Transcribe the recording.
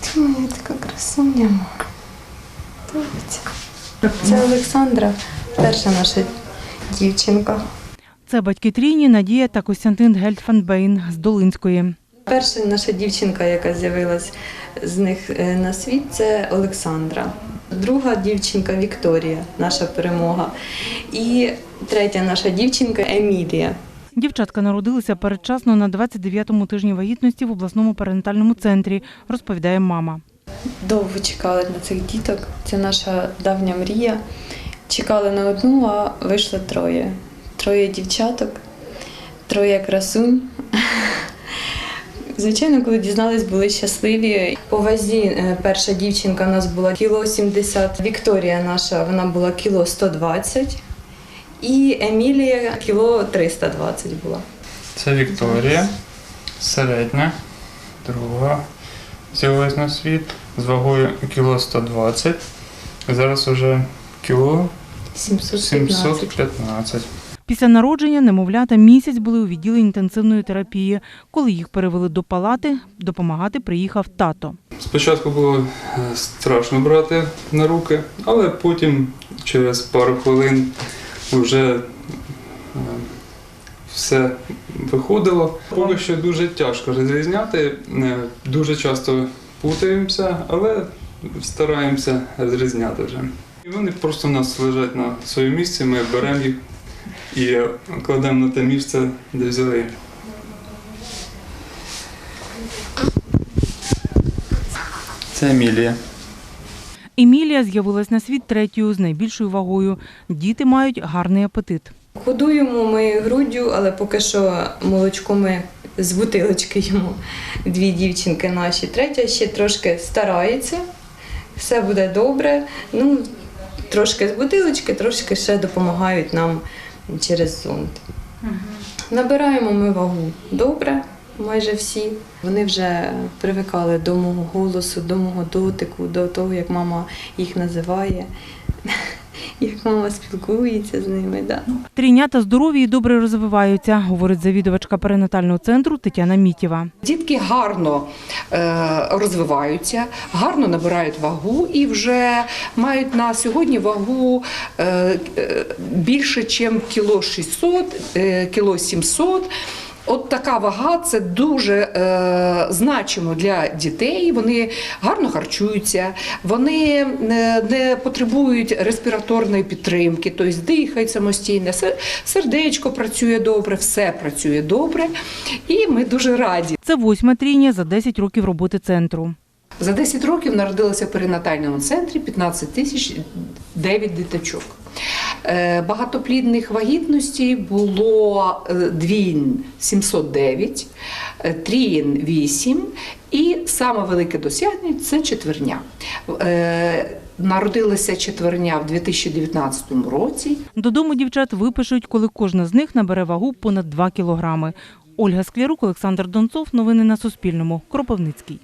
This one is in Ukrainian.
Ти моя така красуня. Це Олександра, перша наша дівчинка. Це батьки Тріні, Надія та Костянтин Гельдфанбейн з Долинської. Перша наша дівчинка, яка з'явилась з них е, на світ, це Олександра. Друга дівчинка Вікторія, наша перемога. І третя наша дівчинка Емілія. Дівчатка народилися передчасно на 29-му тижні вагітності в обласному перинатальному центрі, розповідає мама. Довго чекали на цих діток. Це наша давня мрія. Чекали на одну, а вийшло троє. Троє дівчаток, троє красунь. Звичайно, коли дізнались, були щасливі. По вазі е, перша дівчинка у нас була кіло 70, Вікторія наша вона була кіло 120 і Емілія кіло 320 була. Це Вікторія, середня, друга з'явилась на світ з вагою кіло 120. Зараз уже кіло 715. 715. Після народження немовлята місяць були у відділенні інтенсивної терапії. Коли їх перевели до палати, допомагати приїхав тато. Спочатку було е, страшно брати на руки, але потім через пару хвилин вже е, все виходило. Поки що дуже тяжко розрізняти, е, дуже часто путаємося, але стараємося розрізняти вже. І вони просто у нас лежать на своєму місці, ми беремо їх і кладемо на те місце, де взяли. Це Емілія. Емілія з'явилась на світ третьою з найбільшою вагою. Діти мають гарний апетит. Годуємо ми груддю, але поки що молочко ми з бутилочки їмо. Дві дівчинки наші. Третя ще трошки старається, все буде добре. Ну, трошки з бутилочки, трошки ще допомагають нам через зонд. Набираємо ми вагу добре, майже всі. Вони вже привикали до мого голосу, до мого дотику, до того, як мама їх називає, як мама спілкується з ними. Да. Трійнята здорові і добре розвиваються, говорить завідувачка перинатального центру Тетяна Мітєва. Дітки гарно е, розвиваються, гарно набирають вагу і вже мають на сьогодні вагу е, е, більше, ніж кіло 600, е, кіло 700. От така вага це дуже е, значимо для дітей. Вони гарно харчуються, вони не, не потребують респіраторної підтримки, тобто дихають самостійно, сердечко працює добре, все працює добре, і ми дуже раді. Це восьма трійня за 10 років роботи центру. За 10 років народилося в перинатальному центрі 15 тисяч 9 діточок. Е, Багатоплідних вагітностей було е, двін 709, е, тріїн 8 і саме велике досягнення це четверня. Е, Народилася четверня в 2019 році. Додому дівчат випишуть, коли кожна з них набере вагу понад 2 кілограми. Ольга Склярук, Олександр Донцов. Новини на Суспільному. Кропивницький.